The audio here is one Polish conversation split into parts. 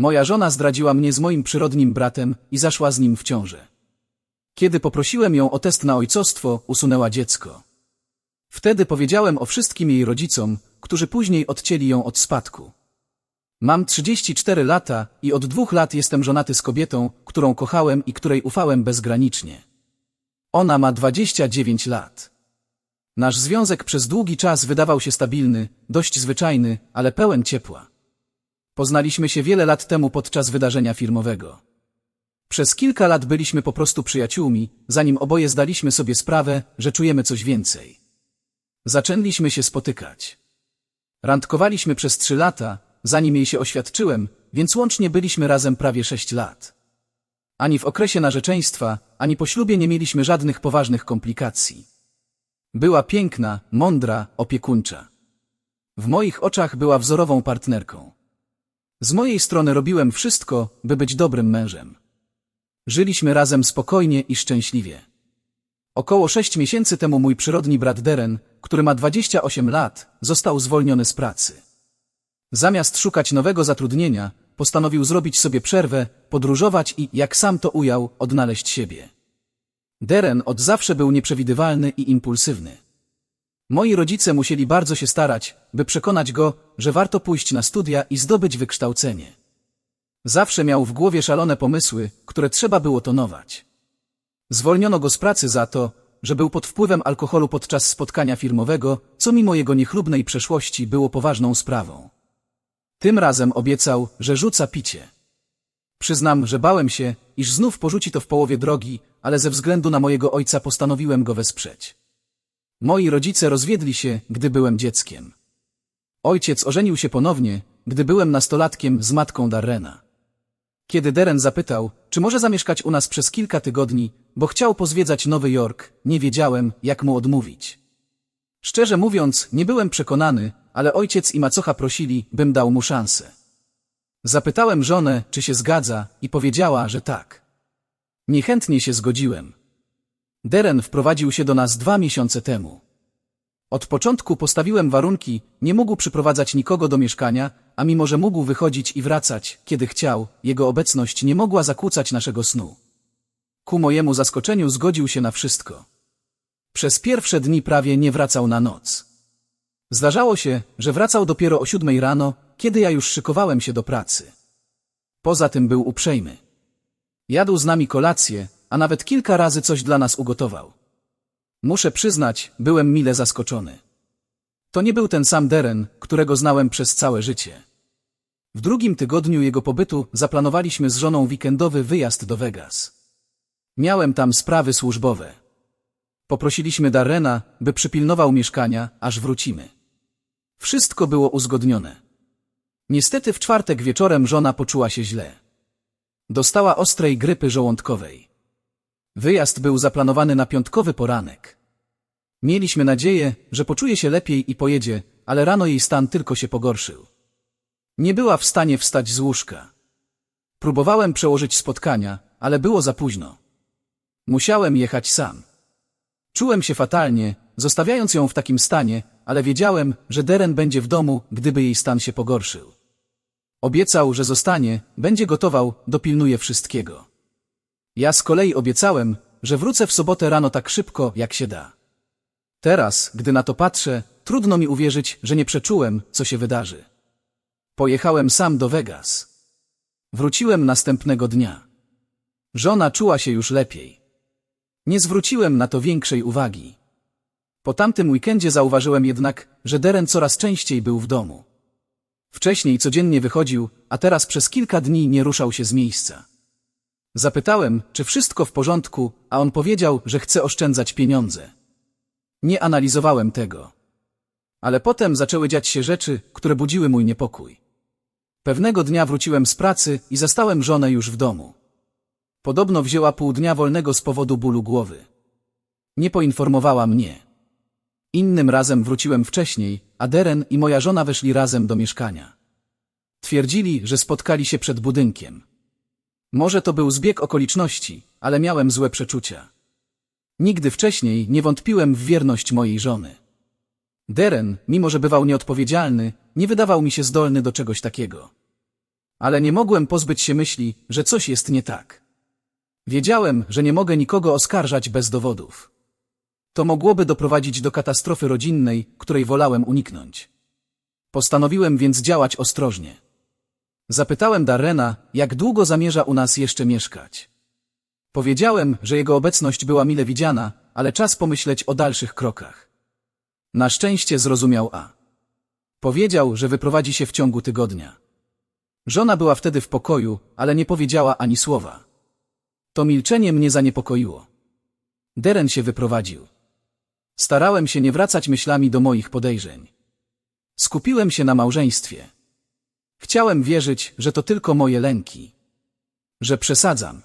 Moja żona zdradziła mnie z moim przyrodnim bratem i zaszła z nim w ciążę. Kiedy poprosiłem ją o test na ojcostwo, usunęła dziecko. Wtedy powiedziałem o wszystkim jej rodzicom, którzy później odcięli ją od spadku. Mam 34 lata i od dwóch lat jestem żonaty z kobietą, którą kochałem i której ufałem bezgranicznie. Ona ma 29 lat. Nasz związek przez długi czas wydawał się stabilny, dość zwyczajny, ale pełen ciepła. Poznaliśmy się wiele lat temu podczas wydarzenia firmowego. Przez kilka lat byliśmy po prostu przyjaciółmi, zanim oboje zdaliśmy sobie sprawę, że czujemy coś więcej. Zaczęliśmy się spotykać. Randkowaliśmy przez trzy lata, zanim jej się oświadczyłem, więc łącznie byliśmy razem prawie sześć lat. Ani w okresie narzeczeństwa, ani po ślubie nie mieliśmy żadnych poważnych komplikacji. Była piękna, mądra, opiekuńcza. W moich oczach była wzorową partnerką. Z mojej strony robiłem wszystko, by być dobrym mężem. Żyliśmy razem spokojnie i szczęśliwie. Około sześć miesięcy temu mój przyrodni brat Deren, który ma 28 lat, został zwolniony z pracy. Zamiast szukać nowego zatrudnienia, postanowił zrobić sobie przerwę, podróżować i, jak sam to ujął, odnaleźć siebie. Deren od zawsze był nieprzewidywalny i impulsywny. Moi rodzice musieli bardzo się starać, by przekonać go, że warto pójść na studia i zdobyć wykształcenie. Zawsze miał w głowie szalone pomysły, które trzeba było tonować. Zwolniono go z pracy za to, że był pod wpływem alkoholu podczas spotkania firmowego, co mimo jego niechlubnej przeszłości było poważną sprawą. Tym razem obiecał, że rzuca picie. Przyznam, że bałem się, iż znów porzuci to w połowie drogi, ale ze względu na mojego ojca postanowiłem go wesprzeć. Moi rodzice rozwiedli się, gdy byłem dzieckiem. Ojciec ożenił się ponownie, gdy byłem nastolatkiem z matką Darrena. Kiedy Deren zapytał, czy może zamieszkać u nas przez kilka tygodni, bo chciał pozwiedzać Nowy Jork, nie wiedziałem, jak mu odmówić. Szczerze mówiąc, nie byłem przekonany, ale ojciec i macocha prosili, bym dał mu szansę. Zapytałem żonę, czy się zgadza i powiedziała, że tak. Niechętnie się zgodziłem. Deren wprowadził się do nas dwa miesiące temu. Od początku postawiłem warunki, nie mógł przyprowadzać nikogo do mieszkania, a mimo że mógł wychodzić i wracać, kiedy chciał, jego obecność nie mogła zakłócać naszego snu. Ku mojemu zaskoczeniu zgodził się na wszystko. Przez pierwsze dni prawie nie wracał na noc. Zdarzało się, że wracał dopiero o siódmej rano, kiedy ja już szykowałem się do pracy. Poza tym był uprzejmy. Jadł z nami kolację, a nawet kilka razy coś dla nas ugotował. Muszę przyznać, byłem mile zaskoczony. To nie był ten sam Deren, którego znałem przez całe życie. W drugim tygodniu jego pobytu zaplanowaliśmy z żoną weekendowy wyjazd do Vegas. Miałem tam sprawy służbowe. Poprosiliśmy Darrena, by przypilnował mieszkania, aż wrócimy. Wszystko było uzgodnione. Niestety w czwartek wieczorem żona poczuła się źle. Dostała ostrej grypy żołądkowej. Wyjazd był zaplanowany na piątkowy poranek. Mieliśmy nadzieję, że poczuje się lepiej i pojedzie, ale rano jej stan tylko się pogorszył. Nie była w stanie wstać z łóżka. Próbowałem przełożyć spotkania, ale było za późno. Musiałem jechać sam. Czułem się fatalnie, zostawiając ją w takim stanie, ale wiedziałem, że Deren będzie w domu, gdyby jej stan się pogorszył. Obiecał, że zostanie, będzie gotował, dopilnuje wszystkiego. Ja z kolei obiecałem, że wrócę w sobotę rano tak szybko, jak się da. Teraz, gdy na to patrzę, trudno mi uwierzyć, że nie przeczułem, co się wydarzy. Pojechałem sam do Vegas. Wróciłem następnego dnia. Żona czuła się już lepiej. Nie zwróciłem na to większej uwagi. Po tamtym weekendzie zauważyłem jednak, że Deren coraz częściej był w domu. Wcześniej codziennie wychodził, a teraz przez kilka dni nie ruszał się z miejsca. Zapytałem, czy wszystko w porządku, a on powiedział, że chce oszczędzać pieniądze. Nie analizowałem tego. Ale potem zaczęły dziać się rzeczy, które budziły mój niepokój. Pewnego dnia wróciłem z pracy i zastałem żonę już w domu. Podobno wzięła pół dnia wolnego z powodu bólu głowy. Nie poinformowała mnie. Innym razem wróciłem wcześniej, a Deren i moja żona weszli razem do mieszkania. Twierdzili, że spotkali się przed budynkiem. Może to był zbieg okoliczności, ale miałem złe przeczucia. Nigdy wcześniej nie wątpiłem w wierność mojej żony. Deren, mimo że bywał nieodpowiedzialny, nie wydawał mi się zdolny do czegoś takiego. Ale nie mogłem pozbyć się myśli, że coś jest nie tak. Wiedziałem, że nie mogę nikogo oskarżać bez dowodów. To mogłoby doprowadzić do katastrofy rodzinnej, której wolałem uniknąć. Postanowiłem więc działać ostrożnie. Zapytałem Darrena, jak długo zamierza u nas jeszcze mieszkać. Powiedziałem, że jego obecność była mile widziana, ale czas pomyśleć o dalszych krokach. Na szczęście zrozumiał A. Powiedział, że wyprowadzi się w ciągu tygodnia. Żona była wtedy w pokoju, ale nie powiedziała ani słowa. To milczenie mnie zaniepokoiło. Deren się wyprowadził. Starałem się nie wracać myślami do moich podejrzeń. Skupiłem się na małżeństwie. Chciałem wierzyć, że to tylko moje lęki. Że przesadzam.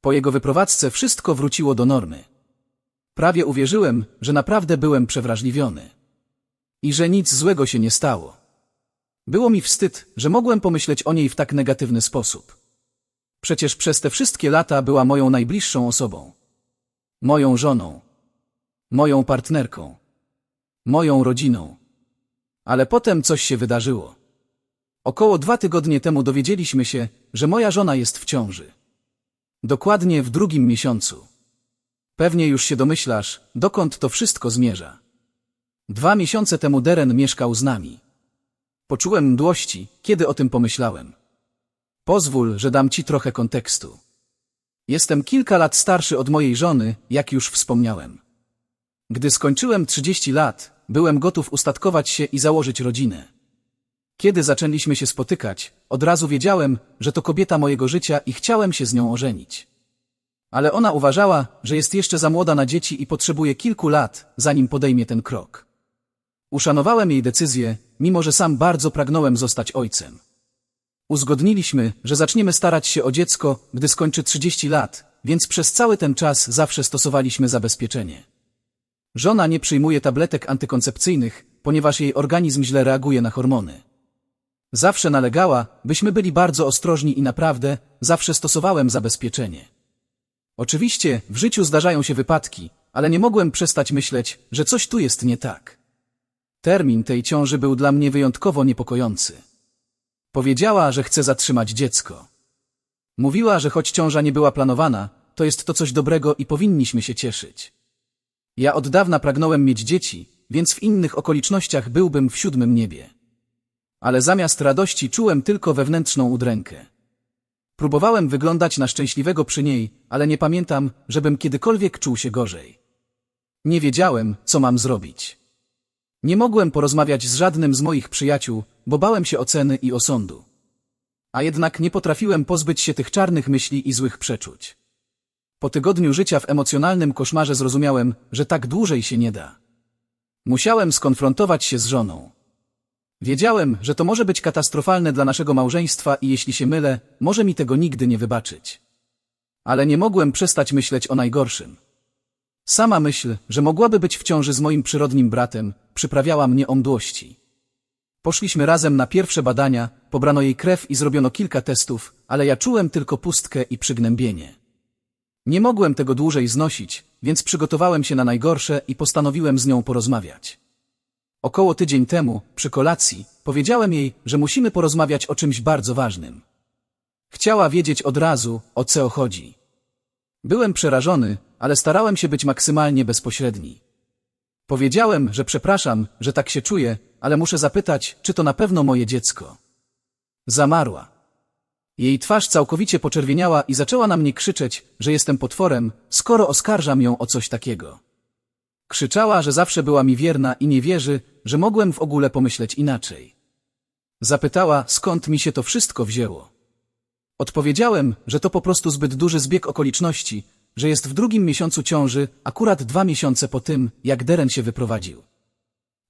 Po jego wyprowadzce wszystko wróciło do normy. Prawie uwierzyłem, że naprawdę byłem przewrażliwiony. I że nic złego się nie stało. Było mi wstyd, że mogłem pomyśleć o niej w tak negatywny sposób. Przecież przez te wszystkie lata była moją najbliższą osobą. Moją żoną. Moją partnerką. Moją rodziną. Ale potem coś się wydarzyło. Około dwa tygodnie temu dowiedzieliśmy się, że moja żona jest w ciąży. Dokładnie w drugim miesiącu. Pewnie już się domyślasz, dokąd to wszystko zmierza. Dwa miesiące temu Deren mieszkał z nami. Poczułem mdłości, kiedy o tym pomyślałem. Pozwól, że dam ci trochę kontekstu. Jestem kilka lat starszy od mojej żony, jak już wspomniałem. Gdy skończyłem 30 lat, byłem gotów ustatkować się i założyć rodzinę. Kiedy zaczęliśmy się spotykać, od razu wiedziałem, że to kobieta mojego życia i chciałem się z nią ożenić. Ale ona uważała, że jest jeszcze za młoda na dzieci i potrzebuje kilku lat, zanim podejmie ten krok. Uszanowałem jej decyzję, mimo że sam bardzo pragnąłem zostać ojcem. Uzgodniliśmy, że zaczniemy starać się o dziecko, gdy skończy 30 lat, więc przez cały ten czas zawsze stosowaliśmy zabezpieczenie. Żona nie przyjmuje tabletek antykoncepcyjnych, ponieważ jej organizm źle reaguje na hormony. Zawsze nalegała, byśmy byli bardzo ostrożni i naprawdę zawsze stosowałem zabezpieczenie. Oczywiście w życiu zdarzają się wypadki, ale nie mogłem przestać myśleć, że coś tu jest nie tak. Termin tej ciąży był dla mnie wyjątkowo niepokojący. Powiedziała, że chce zatrzymać dziecko. Mówiła, że choć ciąża nie była planowana, to jest to coś dobrego i powinniśmy się cieszyć. Ja od dawna pragnąłem mieć dzieci, więc w innych okolicznościach byłbym w siódmym niebie. Ale zamiast radości czułem tylko wewnętrzną udrękę. Próbowałem wyglądać na szczęśliwego przy niej, ale nie pamiętam, żebym kiedykolwiek czuł się gorzej. Nie wiedziałem, co mam zrobić. Nie mogłem porozmawiać z żadnym z moich przyjaciół, bo bałem się oceny i osądu. A jednak nie potrafiłem pozbyć się tych czarnych myśli i złych przeczuć. Po tygodniu życia w emocjonalnym koszmarze zrozumiałem, że tak dłużej się nie da. Musiałem skonfrontować się z żoną. Wiedziałem, że to może być katastrofalne dla naszego małżeństwa i jeśli się mylę, może mi tego nigdy nie wybaczyć. Ale nie mogłem przestać myśleć o najgorszym. Sama myśl, że mogłaby być w ciąży z moim przyrodnim bratem, przyprawiała mnie o mdłości. Poszliśmy razem na pierwsze badania, pobrano jej krew i zrobiono kilka testów, ale ja czułem tylko pustkę i przygnębienie. Nie mogłem tego dłużej znosić, więc przygotowałem się na najgorsze i postanowiłem z nią porozmawiać. Około tydzień temu, przy kolacji, powiedziałem jej, że musimy porozmawiać o czymś bardzo ważnym. Chciała wiedzieć od razu, o co chodzi. Byłem przerażony, ale starałem się być maksymalnie bezpośredni. Powiedziałem, że przepraszam, że tak się czuję, ale muszę zapytać, czy to na pewno moje dziecko. Zamarła. Jej twarz całkowicie poczerwieniała i zaczęła na mnie krzyczeć, że jestem potworem, skoro oskarżam ją o coś takiego. Krzyczała, że zawsze była mi wierna i nie wierzy, że mogłem w ogóle pomyśleć inaczej. Zapytała, skąd mi się to wszystko wzięło. Odpowiedziałem, że to po prostu zbyt duży zbieg okoliczności, że jest w drugim miesiącu ciąży, akurat dwa miesiące po tym, jak Deren się wyprowadził.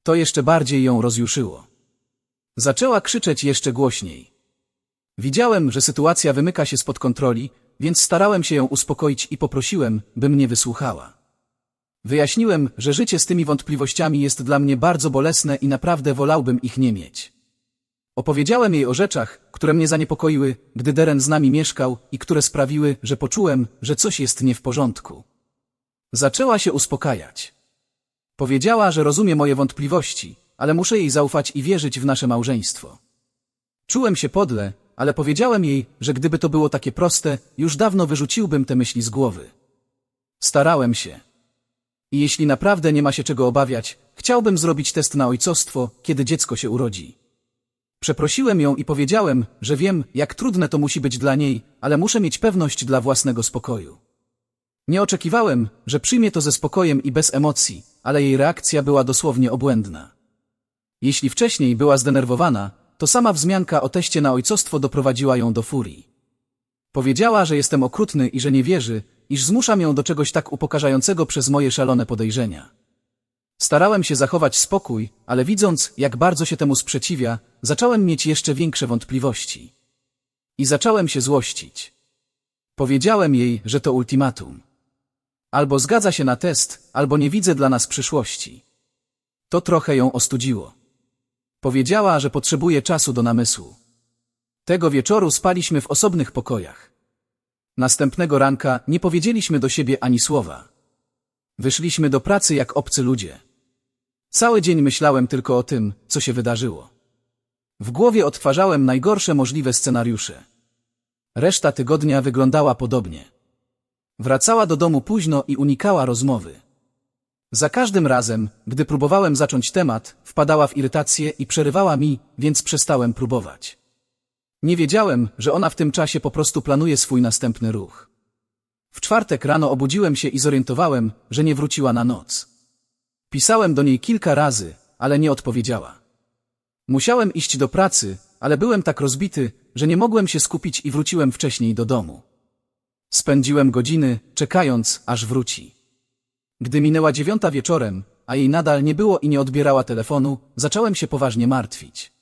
To jeszcze bardziej ją rozjuszyło. Zaczęła krzyczeć jeszcze głośniej. Widziałem, że sytuacja wymyka się spod kontroli, więc starałem się ją uspokoić i poprosiłem, by mnie wysłuchała. Wyjaśniłem, że życie z tymi wątpliwościami jest dla mnie bardzo bolesne i naprawdę wolałbym ich nie mieć. Opowiedziałem jej o rzeczach, które mnie zaniepokoiły, gdy Deren z nami mieszkał i które sprawiły, że poczułem, że coś jest nie w porządku. Zaczęła się uspokajać. Powiedziała, że rozumie moje wątpliwości, ale muszę jej zaufać i wierzyć w nasze małżeństwo. Czułem się podle, ale powiedziałem jej, że gdyby to było takie proste, już dawno wyrzuciłbym te myśli z głowy. Starałem się. I jeśli naprawdę nie ma się czego obawiać, chciałbym zrobić test na ojcostwo, kiedy dziecko się urodzi. Przeprosiłem ją i powiedziałem, że wiem, jak trudne to musi być dla niej, ale muszę mieć pewność dla własnego spokoju. Nie oczekiwałem, że przyjmie to ze spokojem i bez emocji, ale jej reakcja była dosłownie obłędna. Jeśli wcześniej była zdenerwowana, to sama wzmianka o teście na ojcostwo doprowadziła ją do furii. Powiedziała, że jestem okrutny i że nie wierzy, iż zmuszam ją do czegoś tak upokarzającego przez moje szalone podejrzenia. Starałem się zachować spokój, ale widząc, jak bardzo się temu sprzeciwia, zacząłem mieć jeszcze większe wątpliwości. I zacząłem się złościć. Powiedziałem jej, że to ultimatum. Albo zgadza się na test, albo nie widzę dla nas przyszłości. To trochę ją ostudziło. Powiedziała, że potrzebuje czasu do namysłu. Tego wieczoru spaliśmy w osobnych pokojach. Następnego ranka nie powiedzieliśmy do siebie ani słowa. Wyszliśmy do pracy jak obcy ludzie. Cały dzień myślałem tylko o tym, co się wydarzyło. W głowie odtwarzałem najgorsze możliwe scenariusze. Reszta tygodnia wyglądała podobnie. Wracała do domu późno i unikała rozmowy. Za każdym razem, gdy próbowałem zacząć temat, wpadała w irytację i przerywała mi, więc przestałem próbować. Nie wiedziałem, że ona w tym czasie po prostu planuje swój następny ruch. W czwartek rano obudziłem się i zorientowałem, że nie wróciła na noc. Pisałem do niej kilka razy, ale nie odpowiedziała. Musiałem iść do pracy, ale byłem tak rozbity, że nie mogłem się skupić i wróciłem wcześniej do domu. Spędziłem godziny, czekając, aż wróci. Gdy minęła dziewiąta wieczorem, a jej nadal nie było i nie odbierała telefonu, zacząłem się poważnie martwić.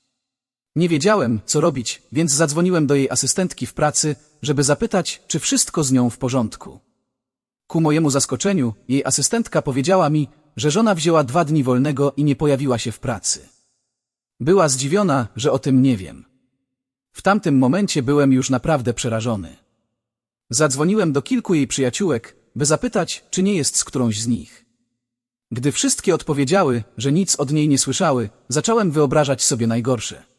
Nie wiedziałem, co robić, więc zadzwoniłem do jej asystentki w pracy, żeby zapytać, czy wszystko z nią w porządku. Ku mojemu zaskoczeniu, jej asystentka powiedziała mi, że żona wzięła dwa dni wolnego i nie pojawiła się w pracy. Była zdziwiona, że o tym nie wiem. W tamtym momencie byłem już naprawdę przerażony. Zadzwoniłem do kilku jej przyjaciółek, by zapytać, czy nie jest z którąś z nich. Gdy wszystkie odpowiedziały, że nic od niej nie słyszały, zacząłem wyobrażać sobie najgorsze.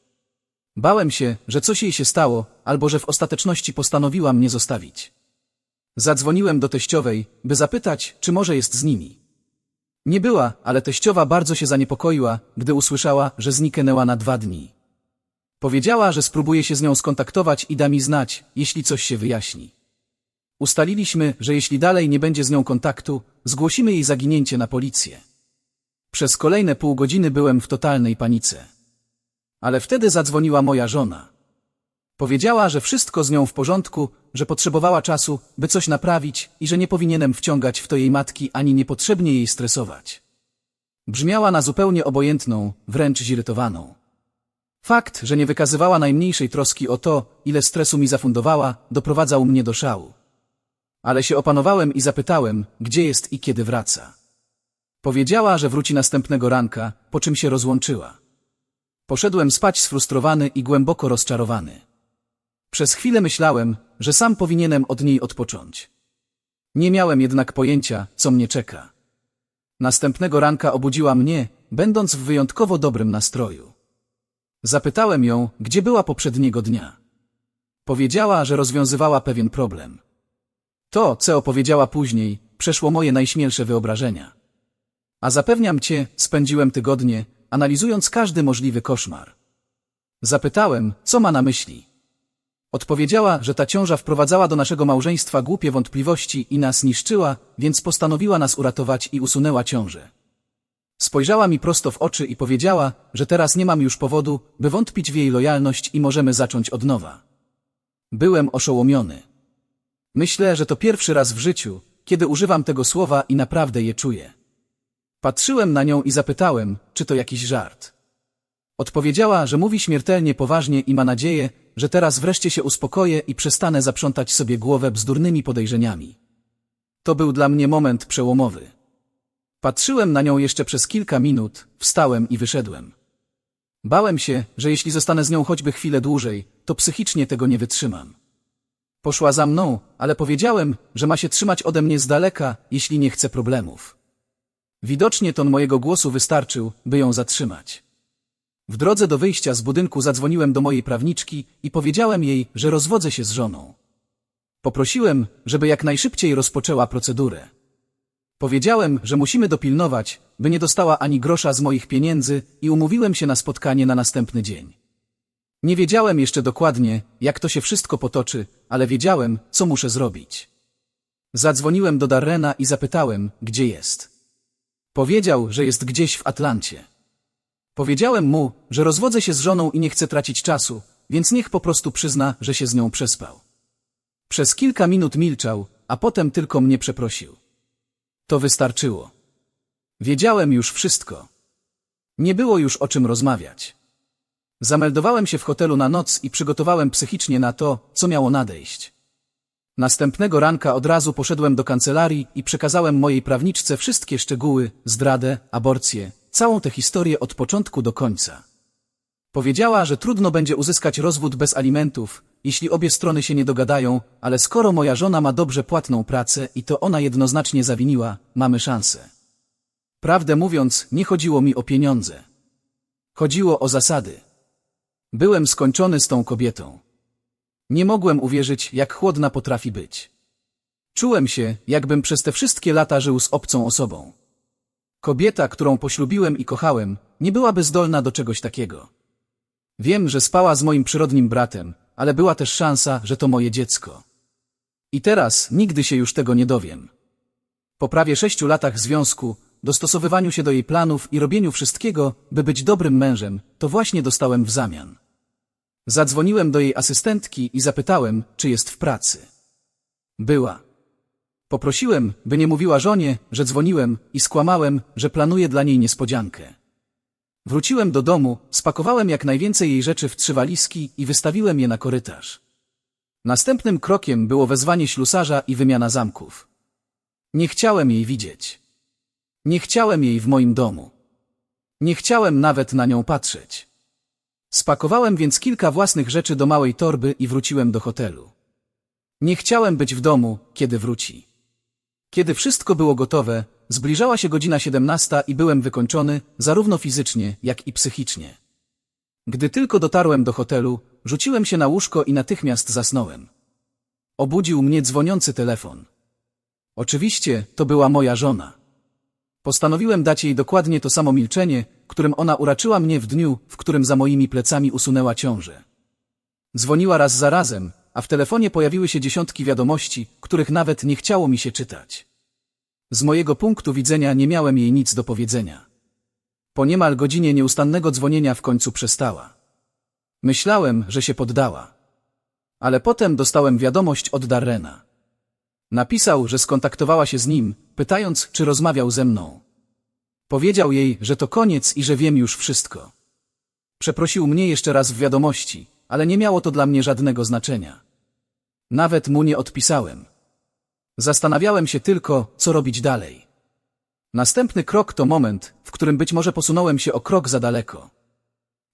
Bałem się, że coś jej się stało, albo że w ostateczności postanowiła mnie zostawić. Zadzwoniłem do teściowej, by zapytać, czy może jest z nimi. Nie była, ale teściowa bardzo się zaniepokoiła, gdy usłyszała, że zniknęła na dwa dni. Powiedziała, że spróbuje się z nią skontaktować i da mi znać, jeśli coś się wyjaśni. Ustaliliśmy, że jeśli dalej nie będzie z nią kontaktu, zgłosimy jej zaginięcie na policję. Przez kolejne pół godziny byłem w totalnej panice. Ale wtedy zadzwoniła moja żona. Powiedziała, że wszystko z nią w porządku, że potrzebowała czasu, by coś naprawić i że nie powinienem wciągać w to jej matki ani niepotrzebnie jej stresować. Brzmiała na zupełnie obojętną, wręcz zirytowaną. Fakt, że nie wykazywała najmniejszej troski o to, ile stresu mi zafundowała, doprowadzał mnie do szału. Ale się opanowałem i zapytałem, gdzie jest i kiedy wraca. Powiedziała, że wróci następnego ranka, po czym się rozłączyła. Poszedłem spać sfrustrowany i głęboko rozczarowany. Przez chwilę myślałem, że sam powinienem od niej odpocząć. Nie miałem jednak pojęcia, co mnie czeka. Następnego ranka obudziła mnie, będąc w wyjątkowo dobrym nastroju. Zapytałem ją, gdzie była poprzedniego dnia. Powiedziała, że rozwiązywała pewien problem. To, co opowiedziała później, przeszło moje najśmielsze wyobrażenia. A zapewniam cię, spędziłem tygodnie, analizując każdy możliwy koszmar. Zapytałem, co ma na myśli. Odpowiedziała, że ta ciąża wprowadzała do naszego małżeństwa głupie wątpliwości i nas niszczyła, więc postanowiła nas uratować i usunęła ciążę. Spojrzała mi prosto w oczy i powiedziała, że teraz nie mam już powodu, by wątpić w jej lojalność i możemy zacząć od nowa. Byłem oszołomiony. Myślę, że to pierwszy raz w życiu, kiedy używam tego słowa i naprawdę je czuję. Patrzyłem na nią i zapytałem, czy to jakiś żart. Odpowiedziała, że mówi śmiertelnie poważnie i ma nadzieję, że teraz wreszcie się uspokoję i przestanę zaprzątać sobie głowę bzdurnymi podejrzeniami. To był dla mnie moment przełomowy. Patrzyłem na nią jeszcze przez kilka minut, wstałem i wyszedłem. Bałem się, że jeśli zostanę z nią choćby chwilę dłużej, to psychicznie tego nie wytrzymam. Poszła za mną, ale powiedziałem, że ma się trzymać ode mnie z daleka, jeśli nie chce problemów. Widocznie ton mojego głosu wystarczył, by ją zatrzymać. W drodze do wyjścia z budynku zadzwoniłem do mojej prawniczki i powiedziałem jej, że rozwodzę się z żoną. Poprosiłem, żeby jak najszybciej rozpoczęła procedurę. Powiedziałem, że musimy dopilnować, by nie dostała ani grosza z moich pieniędzy i umówiłem się na spotkanie na następny dzień. Nie wiedziałem jeszcze dokładnie, jak to się wszystko potoczy, ale wiedziałem, co muszę zrobić. Zadzwoniłem do Darrena i zapytałem, gdzie jest. Powiedział, że jest gdzieś w Atlancie. Powiedziałem mu, że rozwodzę się z żoną i nie chcę tracić czasu, więc niech po prostu przyzna, że się z nią przespał. Przez kilka minut milczał, a potem tylko mnie przeprosił. To wystarczyło. Wiedziałem już wszystko. Nie było już o czym rozmawiać. Zameldowałem się w hotelu na noc i przygotowałem psychicznie na to, co miało nadejść. Następnego ranka od razu poszedłem do kancelarii i przekazałem mojej prawniczce wszystkie szczegóły, zdradę, aborcję, całą tę historię od początku do końca. Powiedziała, że trudno będzie uzyskać rozwód bez alimentów, jeśli obie strony się nie dogadają, ale skoro moja żona ma dobrze płatną pracę i to ona jednoznacznie zawiniła, mamy szansę. Prawdę mówiąc, nie chodziło mi o pieniądze. Chodziło o zasady. Byłem skończony z tą kobietą. Nie mogłem uwierzyć, jak chłodna potrafi być. Czułem się, jakbym przez te wszystkie lata żył z obcą osobą. Kobieta, którą poślubiłem i kochałem, nie byłaby zdolna do czegoś takiego. Wiem, że spała z moim przyrodnim bratem, ale była też szansa, że to moje dziecko. I teraz nigdy się już tego nie dowiem. Po prawie sześciu latach związku, dostosowywaniu się do jej planów i robieniu wszystkiego, by być dobrym mężem, to właśnie dostałem w zamian. Zadzwoniłem do jej asystentki i zapytałem, czy jest w pracy. Była. Poprosiłem, by nie mówiła żonie, że dzwoniłem i skłamałem, że planuję dla niej niespodziankę. Wróciłem do domu, spakowałem jak najwięcej jej rzeczy w trzy walizki i wystawiłem je na korytarz. Następnym krokiem było wezwanie ślusarza i wymiana zamków. Nie chciałem jej widzieć. Nie chciałem jej w moim domu. Nie chciałem nawet na nią patrzeć. Spakowałem więc kilka własnych rzeczy do małej torby i wróciłem do hotelu. Nie chciałem być w domu, kiedy wróci. Kiedy wszystko było gotowe, zbliżała się godzina 17 i byłem wykończony, zarówno fizycznie, jak i psychicznie. Gdy tylko dotarłem do hotelu, rzuciłem się na łóżko i natychmiast zasnąłem. Obudził mnie dzwoniący telefon. Oczywiście, to była moja żona. Postanowiłem dać jej dokładnie to samo milczenie, którym ona uraczyła mnie w dniu, w którym za moimi plecami usunęła ciążę. Dzwoniła raz za razem, a w telefonie pojawiły się dziesiątki wiadomości, których nawet nie chciało mi się czytać. Z mojego punktu widzenia nie miałem jej nic do powiedzenia. Po niemal godzinie nieustannego dzwonienia w końcu przestała. Myślałem, że się poddała. Ale potem dostałem wiadomość od Darrena. Napisał, że skontaktowała się z nim, pytając, czy rozmawiał ze mną. Powiedział jej, że to koniec i że wiem już wszystko. Przeprosił mnie jeszcze raz w wiadomości, ale nie miało to dla mnie żadnego znaczenia. Nawet mu nie odpisałem. Zastanawiałem się tylko, co robić dalej. Następny krok to moment, w którym być może posunąłem się o krok za daleko.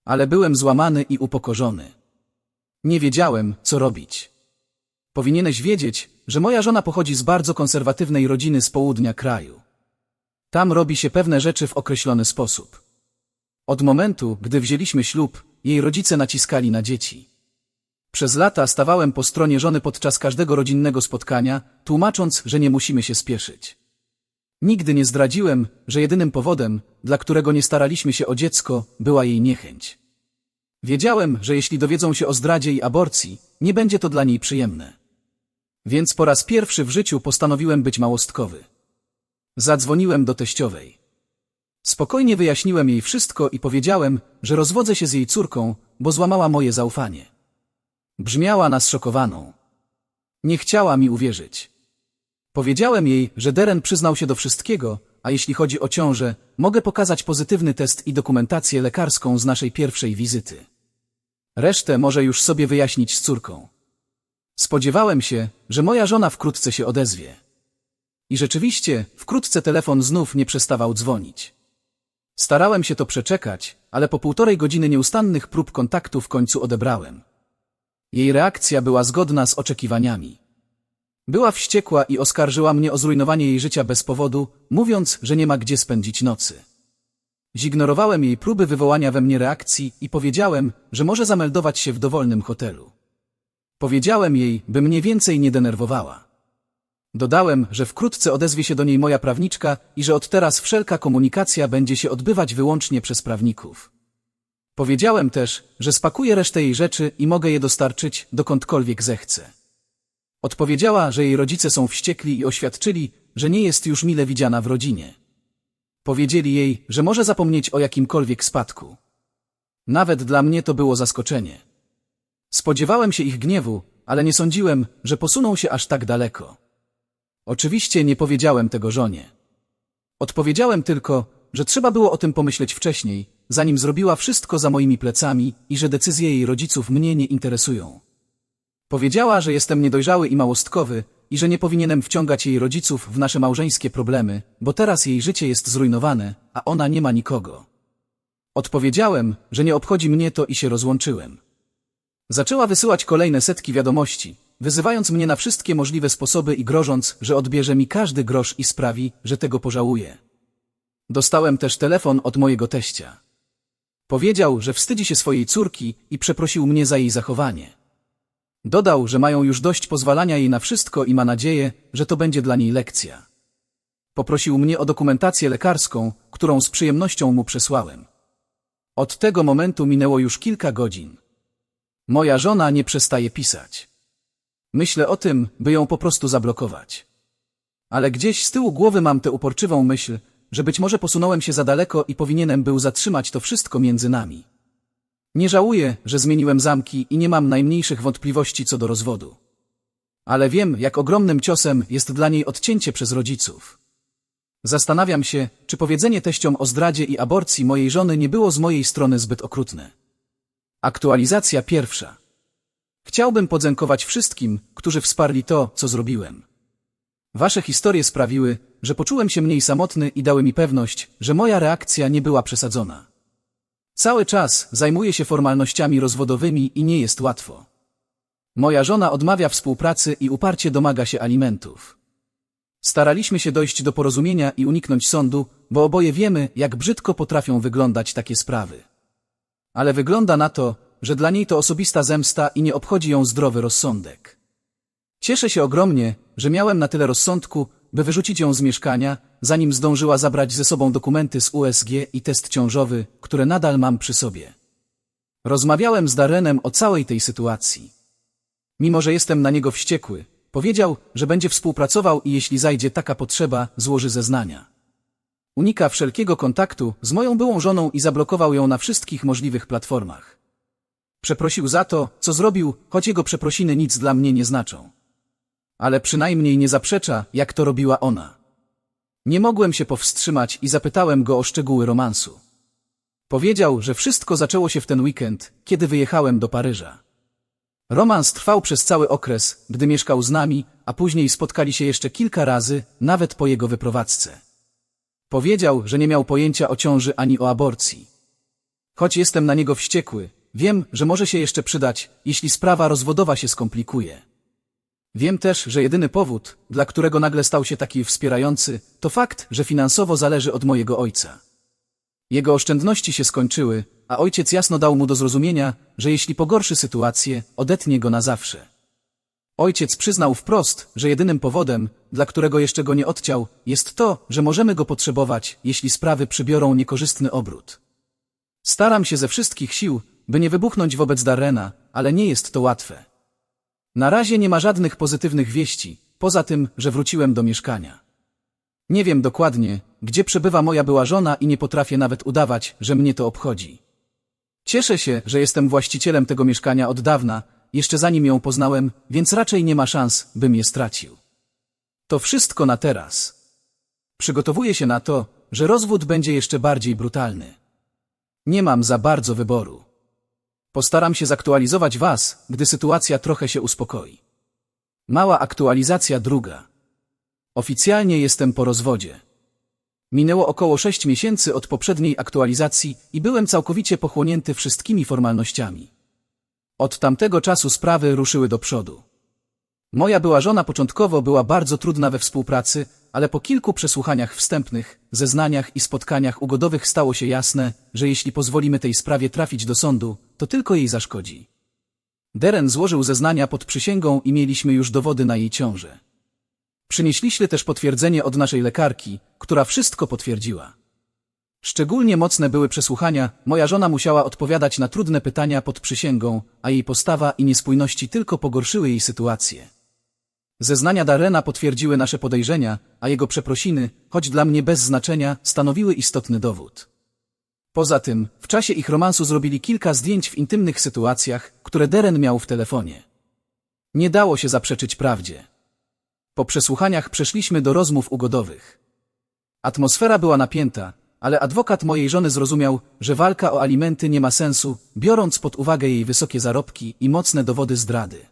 Ale byłem złamany i upokorzony. Nie wiedziałem, co robić. Powinieneś wiedzieć, że moja żona pochodzi z bardzo konserwatywnej rodziny z południa kraju. Tam robi się pewne rzeczy w określony sposób. Od momentu, gdy wzięliśmy ślub, jej rodzice naciskali na dzieci. Przez lata stawałem po stronie żony podczas każdego rodzinnego spotkania, tłumacząc, że nie musimy się spieszyć. Nigdy nie zdradziłem, że jedynym powodem, dla którego nie staraliśmy się o dziecko, była jej niechęć. Wiedziałem, że jeśli dowiedzą się o zdradzie i aborcji, nie będzie to dla niej przyjemne. Więc po raz pierwszy w życiu postanowiłem być małostkowy. Zadzwoniłem do teściowej. Spokojnie wyjaśniłem jej wszystko i powiedziałem, że rozwodzę się z jej córką, bo złamała moje zaufanie. Brzmiała na zszokowaną. Nie chciała mi uwierzyć. Powiedziałem jej, że Deren przyznał się do wszystkiego, a jeśli chodzi o ciążę, mogę pokazać pozytywny test i dokumentację lekarską z naszej pierwszej wizyty. Resztę może już sobie wyjaśnić z córką. Spodziewałem się, że moja żona wkrótce się odezwie. I rzeczywiście, wkrótce telefon znów nie przestawał dzwonić. Starałem się to przeczekać, ale po półtorej godziny nieustannych prób kontaktu w końcu odebrałem. Jej reakcja była zgodna z oczekiwaniami. Była wściekła i oskarżyła mnie o zrujnowanie jej życia bez powodu, mówiąc, że nie ma gdzie spędzić nocy. Zignorowałem jej próby wywołania we mnie reakcji i powiedziałem, że może zameldować się w dowolnym hotelu. Powiedziałem jej, by mnie więcej nie denerwowała. Dodałem, że wkrótce odezwie się do niej moja prawniczka i że od teraz wszelka komunikacja będzie się odbywać wyłącznie przez prawników. Powiedziałem też, że spakuję resztę jej rzeczy i mogę je dostarczyć dokądkolwiek zechcę. Odpowiedziała, że jej rodzice są wściekli i oświadczyli, że nie jest już mile widziana w rodzinie. Powiedzieli jej, że może zapomnieć o jakimkolwiek spadku. Nawet dla mnie to było zaskoczenie. Spodziewałem się ich gniewu, ale nie sądziłem, że posuną się aż tak daleko. Oczywiście nie powiedziałem tego żonie. Odpowiedziałem tylko, że trzeba było o tym pomyśleć wcześniej, zanim zrobiła wszystko za moimi plecami i że decyzje jej rodziców mnie nie interesują. Powiedziała, że jestem niedojrzały i małostkowy i że nie powinienem wciągać jej rodziców w nasze małżeńskie problemy, bo teraz jej życie jest zrujnowane, a ona nie ma nikogo. Odpowiedziałem, że nie obchodzi mnie to i się rozłączyłem. Zaczęła wysyłać kolejne setki wiadomości, wyzywając mnie na wszystkie możliwe sposoby i grożąc, że odbierze mi każdy grosz i sprawi, że tego pożałuję. Dostałem też telefon od mojego teścia. Powiedział, że wstydzi się swojej córki i przeprosił mnie za jej zachowanie. Dodał, że mają już dość pozwalania jej na wszystko i ma nadzieję, że to będzie dla niej lekcja. Poprosił mnie o dokumentację lekarską, którą z przyjemnością mu przesłałem. Od tego momentu minęło już kilka godzin. Moja żona nie przestaje pisać. Myślę o tym, by ją po prostu zablokować. Ale gdzieś z tyłu głowy mam tę uporczywą myśl, że być może posunąłem się za daleko i powinienem był zatrzymać to wszystko między nami. Nie żałuję, że zmieniłem zamki i nie mam najmniejszych wątpliwości co do rozwodu. Ale wiem, jak ogromnym ciosem jest dla niej odcięcie przez rodziców. Zastanawiam się, czy powiedzenie teściom o zdradzie i aborcji mojej żony nie było z mojej strony zbyt okrutne. Aktualizacja pierwsza. Chciałbym podziękować wszystkim, którzy wsparli to, co zrobiłem. Wasze historie sprawiły, że poczułem się mniej samotny i dały mi pewność, że moja reakcja nie była przesadzona. Cały czas zajmuję się formalnościami rozwodowymi i nie jest łatwo. Moja żona odmawia współpracy i uparcie domaga się alimentów. Staraliśmy się dojść do porozumienia i uniknąć sądu, bo oboje wiemy, jak brzydko potrafią wyglądać takie sprawy. Ale wygląda na to, że dla niej to osobista zemsta i nie obchodzi ją zdrowy rozsądek. Cieszę się ogromnie, że miałem na tyle rozsądku, by wyrzucić ją z mieszkania, zanim zdążyła zabrać ze sobą dokumenty z USG i test ciążowy, które nadal mam przy sobie. Rozmawiałem z Darrenem o całej tej sytuacji. Mimo, że jestem na niego wściekły, powiedział, że będzie współpracował i jeśli zajdzie taka potrzeba, złoży zeznania. Unika wszelkiego kontaktu z moją byłą żoną i zablokował ją na wszystkich możliwych platformach. Przeprosił za to, co zrobił, choć jego przeprosiny nic dla mnie nie znaczą. Ale przynajmniej nie zaprzecza, jak to robiła ona. Nie mogłem się powstrzymać i zapytałem go o szczegóły romansu. Powiedział, że wszystko zaczęło się w ten weekend, kiedy wyjechałem do Paryża. Romans trwał przez cały okres, gdy mieszkał z nami, a później spotkali się jeszcze kilka razy, nawet po jego wyprowadzce. Powiedział, że nie miał pojęcia o ciąży ani o aborcji. Choć jestem na niego wściekły, wiem, że może się jeszcze przydać, jeśli sprawa rozwodowa się skomplikuje. Wiem też, że jedyny powód, dla którego nagle stał się taki wspierający, to fakt, że finansowo zależy od mojego ojca. Jego oszczędności się skończyły, a ojciec jasno dał mu do zrozumienia, że jeśli pogorszy sytuację, odetnie go na zawsze. Ojciec przyznał wprost, że jedynym powodem, dla którego jeszcze go nie odciął, jest to, że możemy go potrzebować, jeśli sprawy przybiorą niekorzystny obrót. Staram się ze wszystkich sił, by nie wybuchnąć wobec Darrena, ale nie jest to łatwe. Na razie nie ma żadnych pozytywnych wieści, poza tym, że wróciłem do mieszkania. Nie wiem dokładnie, gdzie przebywa moja była żona i nie potrafię nawet udawać, że mnie to obchodzi. Cieszę się, że jestem właścicielem tego mieszkania od dawna, jeszcze zanim ją poznałem, więc raczej nie ma szans, bym je stracił. To wszystko na teraz. Przygotowuję się na to, że rozwód będzie jeszcze bardziej brutalny. Nie mam za bardzo wyboru. Postaram się zaktualizować Was, gdy sytuacja trochę się uspokoi. Mała aktualizacja druga. Oficjalnie jestem po rozwodzie. Minęło około sześć miesięcy od poprzedniej aktualizacji i byłem całkowicie pochłonięty wszystkimi formalnościami. Od tamtego czasu sprawy ruszyły do przodu. Moja była żona początkowo była bardzo trudna we współpracy, ale po kilku przesłuchaniach wstępnych, zeznaniach i spotkaniach ugodowych stało się jasne, że jeśli pozwolimy tej sprawie trafić do sądu, to tylko jej zaszkodzi. Deren złożył zeznania pod przysięgą i mieliśmy już dowody na jej ciążę. Przynieśliśmy też potwierdzenie od naszej lekarki, która wszystko potwierdziła. Szczególnie mocne były przesłuchania, moja żona musiała odpowiadać na trudne pytania pod przysięgą, a jej postawa i niespójności tylko pogorszyły jej sytuację. Zeznania Darena potwierdziły nasze podejrzenia, a jego przeprosiny, choć dla mnie bez znaczenia, stanowiły istotny dowód. Poza tym, w czasie ich romansu zrobili kilka zdjęć w intymnych sytuacjach, które Deren miał w telefonie. Nie dało się zaprzeczyć prawdzie. Po przesłuchaniach przeszliśmy do rozmów ugodowych. Atmosfera była napięta, ale adwokat mojej żony zrozumiał, że walka o alimenty nie ma sensu, biorąc pod uwagę jej wysokie zarobki i mocne dowody zdrady.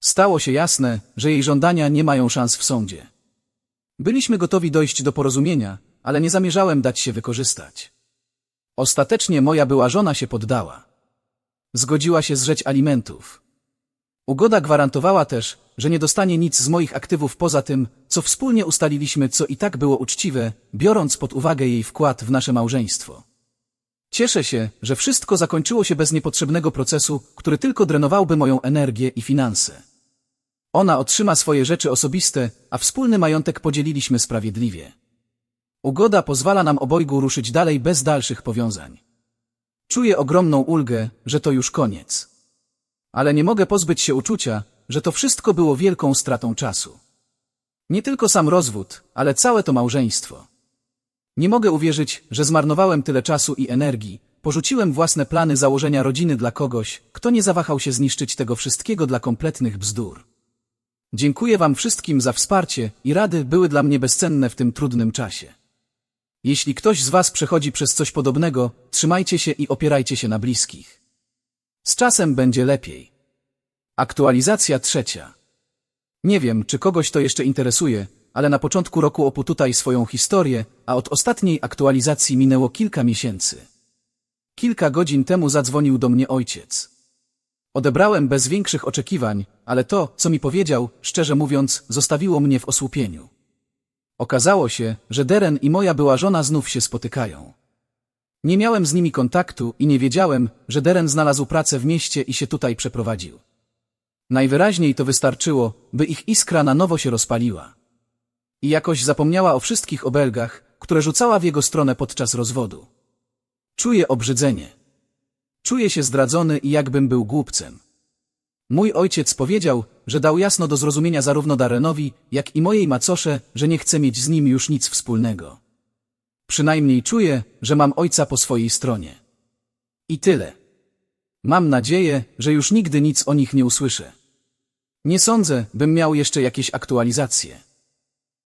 Stało się jasne, że jej żądania nie mają szans w sądzie. Byliśmy gotowi dojść do porozumienia, ale nie zamierzałem dać się wykorzystać. Ostatecznie moja była żona się poddała. Zgodziła się zrzeć alimentów. Ugoda gwarantowała też, że nie dostanie nic z moich aktywów poza tym, co wspólnie ustaliliśmy, co i tak było uczciwe, biorąc pod uwagę jej wkład w nasze małżeństwo. Cieszę się, że wszystko zakończyło się bez niepotrzebnego procesu, który tylko drenowałby moją energię i finanse. Ona otrzyma swoje rzeczy osobiste, a wspólny majątek podzieliliśmy sprawiedliwie. Ugoda pozwala nam obojgu ruszyć dalej bez dalszych powiązań. Czuję ogromną ulgę, że to już koniec. Ale nie mogę pozbyć się uczucia, że to wszystko było wielką stratą czasu. Nie tylko sam rozwód, ale całe to małżeństwo. Nie mogę uwierzyć, że zmarnowałem tyle czasu i energii, porzuciłem własne plany założenia rodziny dla kogoś, kto nie zawahał się zniszczyć tego wszystkiego dla kompletnych bzdur. Dziękuję Wam wszystkim za wsparcie i rady były dla mnie bezcenne w tym trudnym czasie. Jeśli ktoś z Was przechodzi przez coś podobnego, trzymajcie się i opierajcie się na bliskich. Z czasem będzie lepiej. Aktualizacja trzecia. Nie wiem, czy kogoś to jeszcze interesuje, ale na początku roku opu tutaj swoją historię, a od ostatniej aktualizacji minęło kilka miesięcy. Kilka godzin temu zadzwonił do mnie ojciec. Odebrałem bez większych oczekiwań, ale to, co mi powiedział, szczerze mówiąc, zostawiło mnie w osłupieniu. Okazało się, że Deren i moja była żona znów się spotykają. Nie miałem z nimi kontaktu i nie wiedziałem, że Deren znalazł pracę w mieście i się tutaj przeprowadził. Najwyraźniej to wystarczyło, by ich iskra na nowo się rozpaliła. I jakoś zapomniała o wszystkich obelgach, które rzucała w jego stronę podczas rozwodu. Czuję obrzydzenie. Czuję się zdradzony i jakbym był głupcem. Mój ojciec powiedział, że dał jasno do zrozumienia zarówno Darenowi, jak i mojej macosze, że nie chce mieć z nim już nic wspólnego. Przynajmniej czuję, że mam ojca po swojej stronie. I tyle. Mam nadzieję, że już nigdy nic o nich nie usłyszę. Nie sądzę, bym miał jeszcze jakieś aktualizacje.